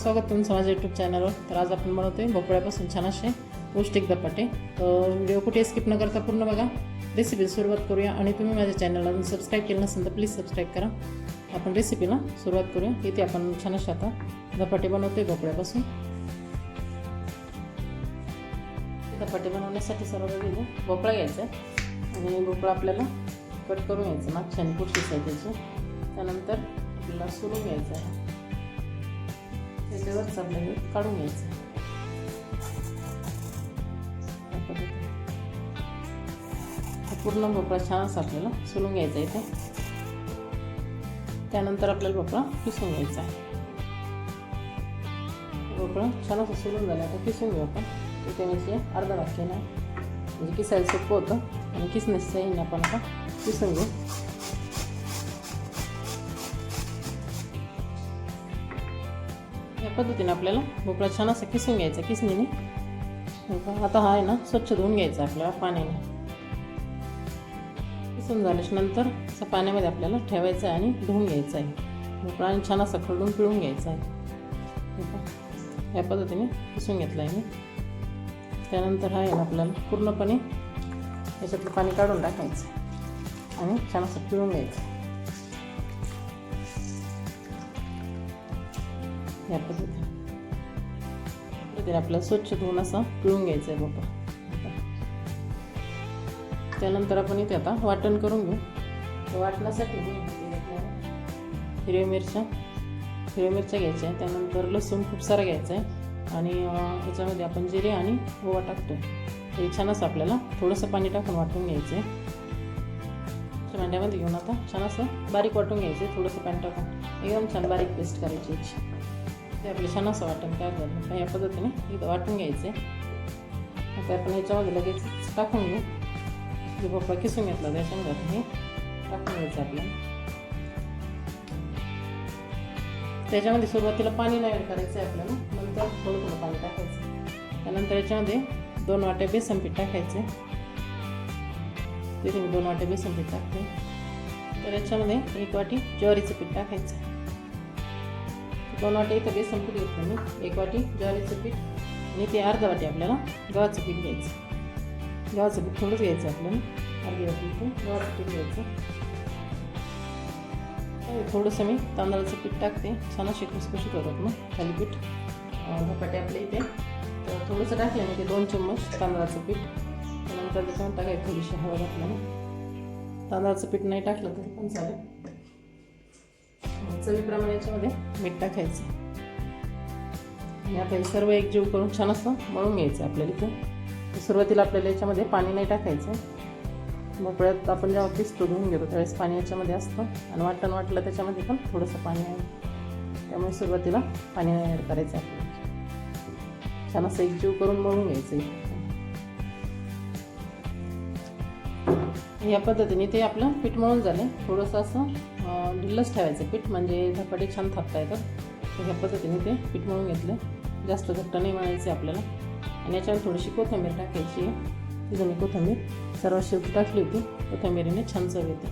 स्वागत तुमचं माझ्या यूट्यूब चॅनलवर तर आज आपण बनवतोय भोपळ्यापासून छान असे पौष्टिक धपाटे तर व्हिडिओ कुठे स्किप न करता पूर्ण बघा. रेसिपी सुरुवात करूया आणि तुम्ही माझ्या चॅनलला सबस्क्राईब केलं नसेल तर प्लीज सबस्क्राईब करा. आपण रेसिपीला सुरुवात करूया. इथे आपण छान असे आता धपाटे बनवतोय भोपळ्यापासून. धपाटे बनवण्यासाठी सर्व भोपळा घ्यायचा आहे. आणि भोपळा आपल्याला कट करून घ्यायचं मागच्या आणि पुढची साईज त्यानंतर आपल्याला सुरू घ्यायचं आहे. त्याच्यावरच आपल्याला काढून घ्यायचं. पूर्ण भोपळा छान असा आपल्याला सोलून घ्यायचा इथे. त्यानंतर आपल्याला भोपळा किसून घ्यायचा आहे. भोपळा छान असं सोलून झाला आता किसून घेऊ आपण. इथे म्हणजे अर्धा वाक्य नाही. म्हणजे किसायला सोपं होतं. आणि किसण्याचं येईन आपण आता किसून घेऊ. पद्धतीने आपल्याला भोपळा छान असा किसून घ्यायचा किसणीने. आता हा आहे ना स्वच्छ धुवून घ्यायचा आपल्याला पाण्याने. किसून झाल्याच्यानंतर असं पाण्यामध्ये आपल्याला ठेवायचं आहे आणि धुवून घ्यायचं आहे. भोपळा आणि छान असा खरडून पिळून घ्यायचा आहे. या पद्धतीने किसून घेतला आहे मी. त्यानंतर हा आहे ना आपल्याला पूर्णपणे याच्यातलं पाणी काढून टाकायचं आणि छान असं पिळून घ्यायचं. या पद्धतीने आपलं आपल्याला स्वच्छ धुवून असं पिळून घ्यायचं आहे बाबा त्यानंतर आपण इथे आता वाटण करून घेऊ. वाटण्यासाठी हिरव्या मिरच्या. हिरव्या मिरच्या घ्यायच्या त्यानंतर लसूण खूप सारा घ्यायचा आहे आणि त्याच्यामध्ये आपण जिरे आणि ओवा टाकतो हे छान असं आपल्याला थोडंसं पाणी टाकून वाटून घ्यायचं आहे भांड्यामध्ये घेऊन आता छान असं बारीक वाटून घ्यायचं आहे थोडंसं पाणी टाकून. एकदम छान बारीक पेस्ट करायची याची. ते आपलं छान असं वाटण काय झालं तर या पद्धतीने इथं वाटून घ्यायचं आहे. आता आपण याच्यामध्ये लगेच टाकून घेऊ. जे भोपळा किसून घेतला त्याच्यामध्ये आपण हे टाकून घ्यायचं आपल्याला. त्याच्यामध्ये सुरुवातीला पाणी नाही करायचं आहे आपल्याला. नंतर थोडं थोडं पाणी टाकायचं त्यानंतर याच्यामध्ये दोन वाट्या बेसन पीठ टाकायचे तिथे मी दोन वाट्या बेसन पीठ टाकते. तर याच्यामध्ये एक वाटी ज्वारीचं पीठ टाकायचं दोन वाटे इथं बेसन पीठ घेतलं मी एक वाटी ज्वारीचं पीठ आणि ते अर्धा वाटी आपल्याला गव्हाचं पीठ घ्यायचं. गव्हाचं पीठ थोडंच घ्यायचं आपल्याला अर्धी वाटी गव्हाचं पीठ घ्यायचं. थोडंसं मी तांदळाचं पीठ टाकते छान असे खुसखुशीत होतात मग थालीपीठ धपाटे आपल्या इथे. तर थोडंसं टाकलं मी ते दोन चम्मच तांदळाचं पीठ. त्यानंतर त्याच्यामध्ये टाकायचं थोडीशी हवा घातल्याने तांदळाचं पीठ नाही टाकलं तरी पण चालेल. चवीप्रमाणे याच्यामध्ये मीठ टाकायचं. आणि आता हे सर्व एकजीव करून छान असं मळून घ्यायचं आपल्याला इथे. सुरुवातीला आपल्याला याच्यामध्ये पाणी नाही टाकायचं. भोपळ्यात आपण जेव्हा पिसतो धुवून घेतो त्यावेळेस पाणी याच्यामध्ये असतं. आणि वाटण वाटलं त्याच्यामध्ये पण थोडंसं पाणी आहे. त्यामुळे सुरुवातीला पाणी नाही ॲड करायचं आपल्याला. छान असं एकजीव करून मळून घ्यायचं या पद्धतीने ते आपलं पीठ मळून झालं. थोडंसं असं ढिल्लच ठेवायचं. पीठ म्हणजे धपाटे छान थापता येतात. तर ह्या पद्धतीने ते पीठ मळून घेतलं. जास्त घट्ट नाही मळायचे आपल्याला. आणि याच्यावर थोडीशी कोथिंबीर टाकायची तिथं मी कोथिंबीर सर्वात शेवटी टाकली होती. कोथिंबीरीने छान चव येते.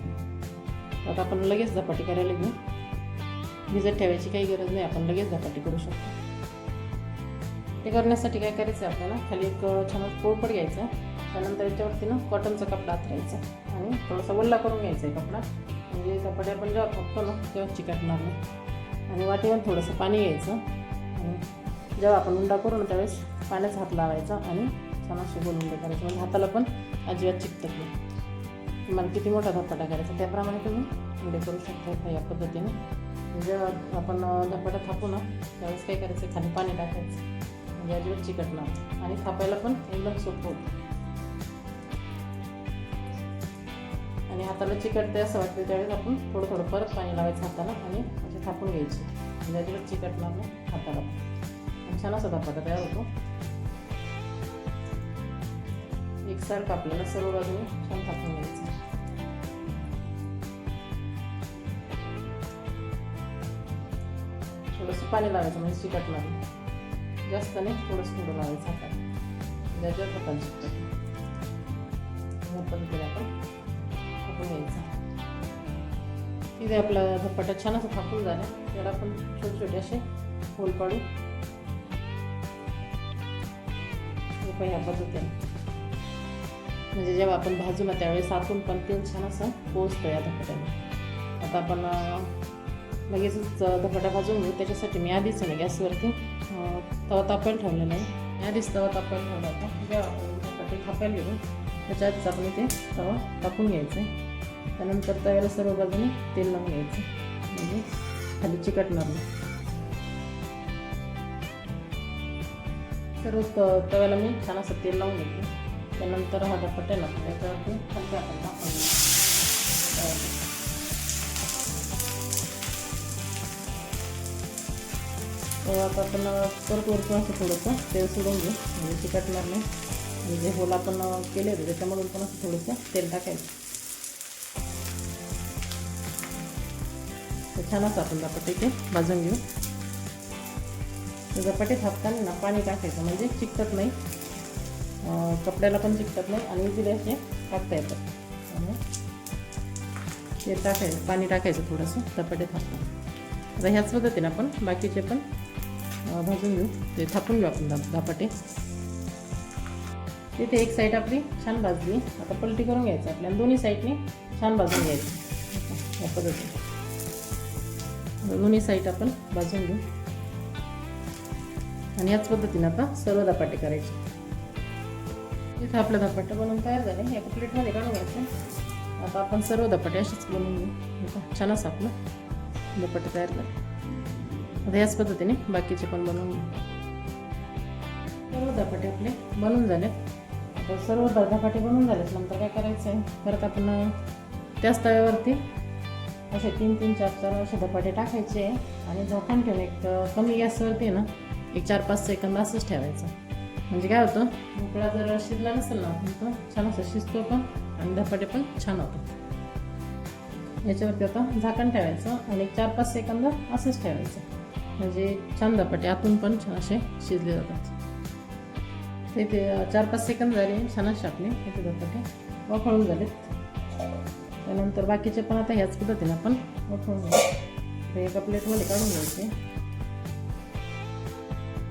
आता आपण लगेच धपाटी करायला घेऊ. भिजत ठेवायची काही गरज नाही. आपण लगेच धपाटी करू शकतो. ते करण्यासाठी काय करायचं आहे आपल्याला? खाली एक छान पोळपट घ्यायचा. त्यानंतर याच्यावरती ना कॉटनचा कपडा आथरायचा आणि थोडासा वल्ला करून घ्यायचा आहे कपडा. म्हणजे धपाटे आपण जेव्हा फक्त ना तेव्हा चिकटणार नाही. आणि वाटीवर थोडंसं पाणी घ्यायचं. आणि जेव्हा आपण उंडा करू ना त्यावेळेस पाण्यात हात लावायचा आणि छान असे गोल उंडे करायचे. म्हणजे हाताला पण अजिबात चिकटत नाही. तुम्हाला किती मोठा धपाटा करायचा त्याप्रमाणे तुम्ही उंडे करू शकता या पद्धतीने. म्हणजे जेव्हा आपण धपाटा थापू ना त्यावेळेस काय करायचं खाली पाणी टाकायचं. म्हणजे अजिबात चिकटणार आणि थापायला पण एकदम सोपं होतं. आणि हाताला चिकटते असं वाटतं त्यावेळेस आपण थोडं थोडं परत पाणी लावायचं हाताला आणि असे थापून घ्यायचे. म्हणजे अजिबात चिकटणार नाही हाताला. आणि छान असा धपाटा तयार होतो. एकसारखं आपल्याला सर्व बाजूने छान थापून घ्यायचं. थोडंसं पाणी लावायचं म्हणजे चिकटणार नाही जास्त नाही थोडंसं थोडं लावायचं हातात ज्याच्यावर हाताला चिकटत या आपण. थापून घ्यायचं. इथे आपला झपाटा छान असं थापून झाला. त्याला आपण छोटे छोटे असे होल पाडू हे ह्या पद्धतीने. म्हणजे जेव्हा आपण भाजू ना त्यावेळेस आतून पण तेल छान असं पोचतं या धपाट्याला आता आपण लगेचच धपाटा भाजून घेऊ. त्याच्यासाठी मी आधीच आहे ना गॅसवरती तवा तापायला ठेवलेला आहे. मी आधीच तवा तापायला ठेवला होता. जेव्हा आपण धपाटे थापायला घेऊ त्याच्या आधीच आपण इथे तवा तापून घ्यायचं आहे. त्यानंतर तव्याला सर्व बाजूने तेल लावून घ्यायचं. म्हणजे खाली चिकटणार नाही सर्व तव्याला मी छान असं तेल लावून घेतलं. त्यानंतर हा धपाटा आहे ना हलका तर आता आपण परत वरतून असं थोडंसं तेल सोडून घेऊ. म्हणजे चिकटणार नाही म्हणजे जे होल आपण केले होते त्याच्यामधून पण असं थोडंसं तेल टाकायचं. छान असं आपण झपाटे ते भाजून घेऊ. तर धपाटे थापताना ना पाणी टाकायचं म्हणजे चिकटत नाही. कपड्याला पण चिकटत नाही आणि इझिली असे टाकता येतात ते टाकायचं पाणी टाकायचं थोडंसं धपाटे थापताना. आता ह्याच पद्धतीने आपण बाकीचे पण भाजून घेऊ. ते थापून घेऊ आपण धपाटे तिथे एक साईड आपली छान भाजली. आता पलटी करून घ्यायचं आपल्याला. दोन्ही साईडने छान भाजून घ्यायचं. या पद्धतीने. दोन्ही साईड आपण भाजून घेऊ. आणि याच पद्धतीने आता सर्व धपाटे करायचे. इथं आपलं धपाटे बनवून तयार झाले एका प्लेटमध्ये काढून घ्यायचं. आता आपण सर्व धपाटे असेच बनवून घेऊ. छान असं आपलं धपाटे तयार झाले. आता याच पद्धतीने बाकीचे पण बनवून घेऊ. सर्व धपाटे आपले बनवून झाले आता सर्व धपाटे बनवून झालेत. नंतर काय करायचं आहे परत आपण त्याच तव्यावरती असे तीन तीन चार चार असे धपाटे टाकायचे आणि झाकण ठेवून एक कमी गॅसवरती ना एक चार पाच सेकंद असंच ठेवायचं. म्हणजे काय होतं मोकळा जर शिजला नसेल ना तर छान असं शिजतो पण आणि धपाटे पण छान होतात. याच्यावरती आता झाकण ठेवायचं आणि एक चार पाच सेकंद असंच ठेवायचं. म्हणजे छान धपाटे आतून पण छान असे शिजले जातात. ते ते चार पाच सेकंद झाले छान असे आपले त्याचे धपाटे वाफळून झालेत. त्यानंतर बाकीचे पण आता ह्याच पद्धतीने आपण उठवून घेऊ. एका प्लेटमध्ये काढून घ्यायचे.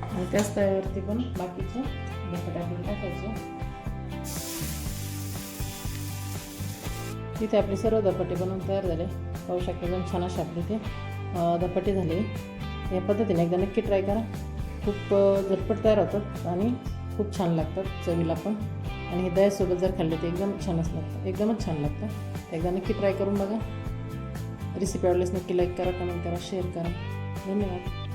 आणि त्याच तव्यावरती पण बाकीचे धपाटे टाकायचे. तिथे आपले सर्व धपाटे बनवून तयार झाले. पाहू शकता एकदम छान असे आपले ते अं, धपाटे झाले. या पद्धतीने एकदा नक्की ट्राय करा. खूप झटपट तयार होतात आणि खूप छान लागतात चवीला पण. आणि हे दह्यासोबत जर खाल्ले तर एकदम छानच लागतं एकदमच छान लागतं. एकदा नक्की ट्राय करून बघा. रेसिपी आवडल्यास नक्की लाईक करा कमेंट करा शेअर करा. धन्यवाद.